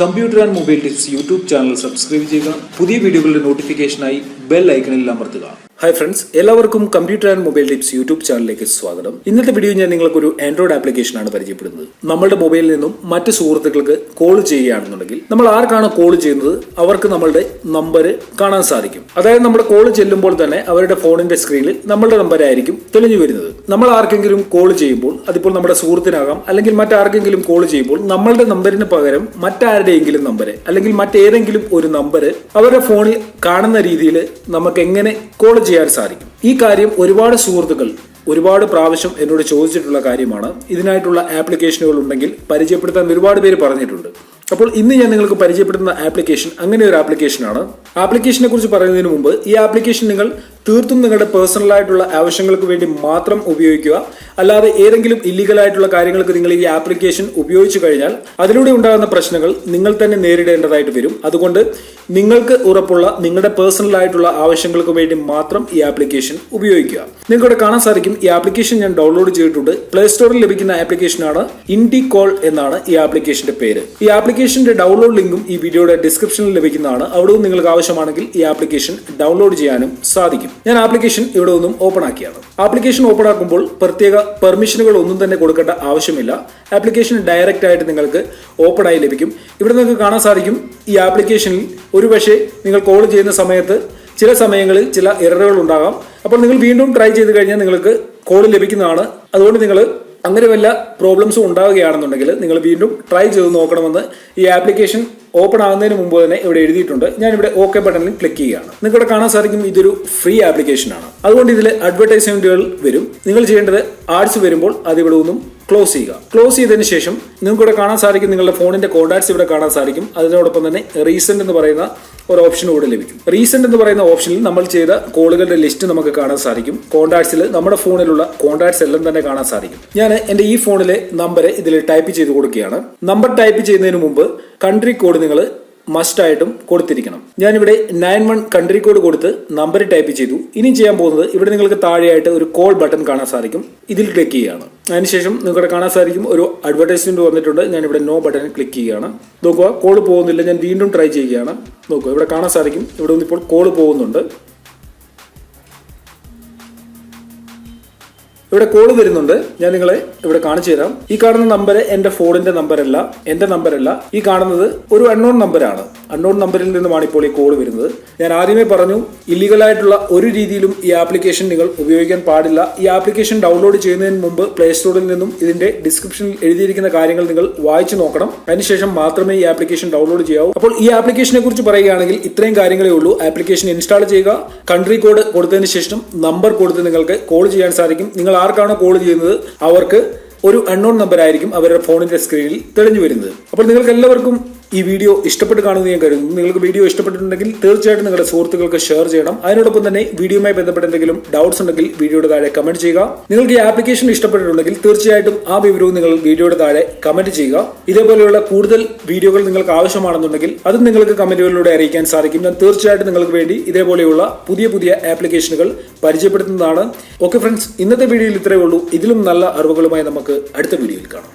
Computer and mobile tips YouTube channel subscribe ചെയ്യുക. പുതിയ വീഡിയോകളുടെ നോട്ടിഫിക്കേഷനായി ബെൽ ഐക്കണിൽ അമർത്തുക. ഹായ് ഫ്രണ്ട്സ് എല്ലാവർക്കും computer and mobile tips YouTube ചാനലിലേക്ക് സ്വാഗതം. ഇന്നത്തെ വീഡിയോ ഞാൻ നിങ്ങൾക്ക് ഒരു ആൻഡ്രോയിഡ് ആപ്ലിക്കേഷൻ ആണ് പരിചയപ്പെടുന്നത്. നമ്മുടെ മൊബൈലിൽ നിന്നും മറ്റ് സുഹൃത്തുക്കൾക്ക് കോൾ ചെയ്യുകയാണെന്നുണ്ടെങ്കിൽ നമ്മൾ ആർക്കാണ് കോൾ ചെയ്യുന്നത് അവർക്ക് നമ്മളുടെ നമ്പർ കാണാൻ സാധിക്കും. അതായത് നമ്മൾ കോൾ ചെല്ലുമ്പോൾ തന്നെ അവരുടെ ഫോണിന്റെ സ്ക്രീനിൽ നമ്മളുടെ നമ്പർ ആയിരിക്കും തെളിഞ്ഞു വരുന്നത്. നമ്മൾ ആർക്കെങ്കിലും കോൾ ചെയ്യുമ്പോൾ അതിപ്പോൾ നമ്മുടെ സുഹൃത്തിനാകാം അല്ലെങ്കിൽ മറ്റാർക്കെങ്കിലും കോൾ ചെയ്യുമ്പോൾ നമ്മളുടെ നമ്പറിന് പകരം മറ്റാരുടെയെങ്കിലും നമ്പർ അല്ലെങ്കിൽ മറ്റേതെങ്കിലും ഒരു നമ്പർ അവരുടെ ഫോണിൽ കാണുന്ന രീതിയിൽ നമുക്ക് എങ്ങനെ കോൾ ചെയ്യാൻ സാധിക്കും. ഈ കാര്യം ഒരുപാട് സുഹൃത്തുക്കൾ ഒരുപാട് പ്രാവശ്യം എന്നോട് ചോദിച്ചിട്ടുള്ള കാര്യമാണ്. ഇതിനായിട്ടുള്ള ആപ്ലിക്കേഷനുകൾ ഉണ്ടെങ്കിൽ പരിചയപ്പെടുത്താൻ ഒരുപാട് പേര് പറഞ്ഞിട്ടുണ്ട്. അപ്പോൾ ഇന്ന് ഞാൻ നിങ്ങൾക്ക് പരിചയപ്പെടുത്തുന്ന ആപ്ലിക്കേഷൻ അങ്ങനെ ഒരു ആപ്ലിക്കേഷനാണ്. ആപ്ലിക്കേഷനെ കുറിച്ച് പറയുന്നതിന് മുമ്പ് ഈ ആപ്ലിക്കേഷൻ നിങ്ങൾ തീർത്തും നിങ്ങളുടെ പേഴ്സണൽ ആയിട്ടുള്ള ആവശ്യങ്ങൾക്ക് വേണ്ടി മാത്രം ഉപയോഗിക്കുക. അല്ലാതെ ഏതെങ്കിലും ഇല്ലീഗൽ ആയിട്ടുള്ള കാര്യങ്ങൾക്ക് നിങ്ങൾ ഈ ആപ്ലിക്കേഷൻ ഉപയോഗിച്ചു കഴിഞ്ഞാൽ അതിലൂടെ ഉണ്ടാകുന്ന പ്രശ്നങ്ങൾ നിങ്ങൾ തന്നെ നേരിടേണ്ടതായിട്ട് വരും. അതുകൊണ്ട് നിങ്ങൾക്ക് ഉറപ്പുള്ള നിങ്ങളുടെ പേഴ്സണൽ ആയിട്ടുള്ള ആവശ്യങ്ങൾക്ക് വേണ്ടി മാത്രം ഈ ആപ്ലിക്കേഷൻ ഉപയോഗിക്കുക. നിങ്ങൾക്കിവിടെ കാണാൻ സാധിക്കും ഈ ആപ്ലിക്കേഷൻ ഞാൻ ഡൗൺലോഡ് ചെയ്തിട്ടുണ്ട്. പ്ലേ സ്റ്റോറിൽ ലഭിക്കുന്ന ആപ്ലിക്കേഷനാണ് ഇൻഡി കോൾ എന്നാണ് ഈ ആപ്ലിക്കേഷന്റെ പേര്. ഈ ആപ്ലിക്കേഷന്റെ ഡൗൺലോഡ് ലിങ്കും ഈ വീഡിയോയുടെ ഡിസ്ക്രിപ്ഷനിൽ ലഭിക്കുന്നതാണ്. അവിടെ നിങ്ങൾക്ക് ആവശ്യമാണെങ്കിൽ ഈ ആപ്ലിക്കേഷൻ ഡൗൺലോഡ് ചെയ്യാനും സാധിക്കും. ഞാൻ ആപ്ലിക്കേഷൻ ഇവിടെ ഒന്നും ഓപ്പൺ ആക്കിയാണ്. ആപ്ലിക്കേഷൻ ഓപ്പൺ ആക്കുമ്പോൾ പ്രത്യേക പെർമിഷനുകൾ ഒന്നും തന്നെ കൊടുക്കേണ്ട ആവശ്യമില്ല. ആപ്ലിക്കേഷൻ ഡയറക്റ്റ് ആയിട്ട് നിങ്ങൾക്ക് ഓപ്പൺ ആയി ലഭിക്കും. ഇവിടെ നിങ്ങൾക്ക് കാണാൻ സാധിക്കും ഈ ആപ്ലിക്കേഷനിൽ ഒരുപക്ഷെ നിങ്ങൾ കോൾ ചെയ്യുന്ന സമയത്ത് ചില സമയങ്ങളിൽ ചില എററുകൾ ഉണ്ടാകാം. അപ്പോൾ നിങ്ങൾ വീണ്ടും ട്രൈ ചെയ്ത് കഴിഞ്ഞാൽ നിങ്ങൾക്ക് കോൾ ലഭിക്കുന്നതാണ്. അതുകൊണ്ട് നിങ്ങൾ അങ്ങനെ വല്ല പ്രോബ്ലംസും ഉണ്ടാവുകയാണെന്നുണ്ടെങ്കിൽ നിങ്ങൾ വീണ്ടും ട്രൈ ചെയ്ത് നോക്കണമെന്ന് ഈ ആപ്ലിക്കേഷൻ ഓപ്പൺ ആകുന്നതിന് മുമ്പ് തന്നെ ഇവിടെ എഴുതിയിട്ടുണ്ട്. ഞാൻ ഇവിടെ ഓക്കെ ബട്ടണിൽ ക്ലിക്ക് ചെയ്യുകയാണ്. നിങ്ങളുടെ കാണാൻ സാധിക്കും ഇതൊരു ഫ്രീ ആപ്ലിക്കേഷൻ ആണ്. അതുകൊണ്ട് ഇതിൽ അഡ്വർടൈസ്മെന്റുകൾ വരും. നിങ്ങൾ ചെയ്യേണ്ടത് ആഡ്സ് വരുമ്പോൾ അതിവിടെ ഒന്നും ക്ലോസ് ചെയ്യുക. ക്ലോസ് ചെയ്തതിന് ശേഷം നിങ്ങൾക്ക് ഇവിടെ കാണാൻ സാധിക്കും നിങ്ങളുടെ ഫോണിന്റെ കോൺടാക്ട്സ് ഇവിടെ കാണാൻ സാധിക്കും. അതിനോടൊപ്പം തന്നെ റീസെന്റ് എന്ന് പറയുന്ന ഒരു ഓപ്ഷൻ കൂടെ ലഭിക്കും. റീസെന്റ് എന്ന് പറയുന്ന ഓപ്ഷനിൽ നമ്മൾ ചെയ്ത കോളുകളുടെ ലിസ്റ്റ് നമുക്ക് കാണാൻ സാധിക്കും. കോൺടാക്ട്സിൽ നമ്മുടെ ഫോണിലുള്ള കോൺടാക്ട്സ് എല്ലാം തന്നെ കാണാൻ സാധിക്കും. ഞാൻ എന്റെ ഈ ഫോണിലെ നമ്പർ ഇതിൽ ടൈപ്പ് ചെയ്ത് കൊടുക്കുകയാണ്. നമ്പർ ടൈപ്പ് ചെയ്യുന്നതിന് മുമ്പ് കൺട്രി കോഡ് നിങ്ങൾ മസ്റ്റ് ആയിട്ടും കൊടുത്തിരിക്കണം. ഞാനിവിടെ നയൻ വൺ കൺട്രി കോഡ് കൊടുത്ത് നമ്പർ ടൈപ്പ് ചെയ്തു. ഇനി ചെയ്യാൻ പോകുന്നത് ഇവിടെ നിങ്ങൾക്ക് താഴെയായിട്ട് ഒരു കോൾ ബട്ടൺ കാണാൻ സാധിക്കും. ഇതിൽ ക്ലിക്ക് ചെയ്യുകയാണ്. അതിനുശേഷം നിങ്ങൾക്ക് കാണാൻ സാധിക്കും ഒരു അഡ്വർടൈസ്മെന്റ് വന്നിട്ടുണ്ട്. ഞാൻ ഇവിടെ നോ ബട്ടൺ ക്ലിക്ക് ചെയ്യുകയാണ്. നോക്കുക കോൾ പോകുന്നില്ല. ഞാൻ വീണ്ടും ട്രൈ ചെയ്യുകയാണ്. നോക്കുക ഇവിടെ കാണാൻ സാധിക്കും. ഇവിടെ നിന്ന് ഇപ്പോൾ കോൾ പോകുന്നുണ്ട്. ഇവിടെ കോൾ വരുന്നുണ്ട്. ഞാൻ നിങ്ങളെ ഇവിടെ കാണിച്ചു തരാം. ഈ കാണുന്ന നമ്പർ എന്റെ ഫോണിന്റെ നമ്പറല്ല എന്റെ നമ്പറല്ല ഈ കാണുന്നത് ഒരു അൺനോൺ നമ്പറാണ് അൺനോൺ നമ്പറിൽ നിന്നുമാണ് ഇപ്പോൾ ഈ കോൾ വരുന്നത്. ഞാൻ ആദ്യമേ പറഞ്ഞു ഇല്ലീഗൽ ആയിട്ടുള്ള ഒരു രീതിയിലും ഈ ആപ്ലിക്കേഷൻ നിങ്ങൾ ഉപയോഗിക്കാൻ പാടില്ല. ഈ ആപ്ലിക്കേഷൻ ഡൗൺലോഡ് ചെയ്യുന്നതിന് മുമ്പ് പ്ലേ സ്റ്റോറിൽ നിന്നും ഇതിന്റെ ഡിസ്ക്രിപ്ഷനിൽ എഴുതിയിരിക്കുന്ന കാര്യങ്ങൾ നിങ്ങൾ വായിച്ചു നോക്കണം. അതിനുശേഷം മാത്രമേ ഈ ആപ്ലിക്കേഷൻ ഡൗൺലോഡ് ചെയ്യാവൂ. അപ്പോൾ ഈ ആപ്ലിക്കേഷനെ കുറിച്ച് പറയുകയാണെങ്കിൽ ഇത്രയും കാര്യങ്ങളേ ഉള്ളൂ. ആപ്ലിക്കേഷൻ ഇൻസ്റ്റാൾ ചെയ്യുക കൺട്രി കോഡ് കൊടുത്തതിന് ശേഷം നമ്പർ കൊടുത്ത് നിങ്ങൾക്ക് കോൾ ചെയ്യാൻ സാധിക്കും. നിങ്ങൾ ആർക്കാണോ കോൾ ചെയ്യുന്നത് അവർക്ക് ഒരു അൺനോൺ നമ്പർ ആയിരിക്കും അവരുടെ ഫോണിന്റെ സ്ക്രീനിൽ തെളിഞ്ഞു വരുന്നത്. അപ്പോൾ നിങ്ങൾക്ക് എല്ലാവർക്കും ഈ വീഡിയോ ഇഷ്ടപ്പെട്ട് കാണുമെന്ന് ഞാൻ കരുതുന്നു. നിങ്ങൾക്ക് വീഡിയോ ഇഷ്ടപ്പെട്ടിട്ടുണ്ടെങ്കിൽ തീർച്ചയായിട്ടും നിങ്ങളുടെ സുഹൃത്തുക്കൾക്ക് ഷെയർ ചെയ്യണം. അതിനോടൊപ്പം തന്നെ വീഡിയോയുമായി ബന്ധപ്പെട്ട എന്തെങ്കിലും ഡൗട്ട്സ് ഉണ്ടെങ്കിൽ വീഡിയോയുടെ താഴെ കമന്റ് ചെയ്യുക. നിങ്ങൾക്ക് ഈ ആപ്ലിക്കേഷൻ ഇഷ്ടപ്പെട്ടിട്ടുണ്ടെങ്കിൽ തീർച്ചയായിട്ടും ആ വിവരവും നിങ്ങൾ വീഡിയോയുടെ താഴെ കമന്റ് ചെയ്യുക. ഇതേപോലെയുള്ള കൂടുതൽ വീഡിയോകൾ നിങ്ങൾക്ക് ആവശ്യമാണെന്നുണ്ടെങ്കിൽ അതും നിങ്ങൾക്ക് കമന്റുകളിലൂടെ അറിയിക്കാൻ സാധിക്കും. ഞാൻ തീർച്ചയായിട്ടും നിങ്ങൾക്ക് വേണ്ടി ഇതേപോലെയുള്ള പുതിയ പുതിയ ആപ്ലിക്കേഷനുകൾ പരിചയപ്പെടുത്തുന്നതാണ്. ഓക്കെ ഫ്രണ്ട്സ് ഇന്നത്തെ വീഡിയോയിൽ ഇത്രയേ ഉള്ളൂ. ഇതിലും നല്ല അറിവുകളുമായി നമുക്ക് അടുത്ത വീഡിയോയിൽ കാണാം.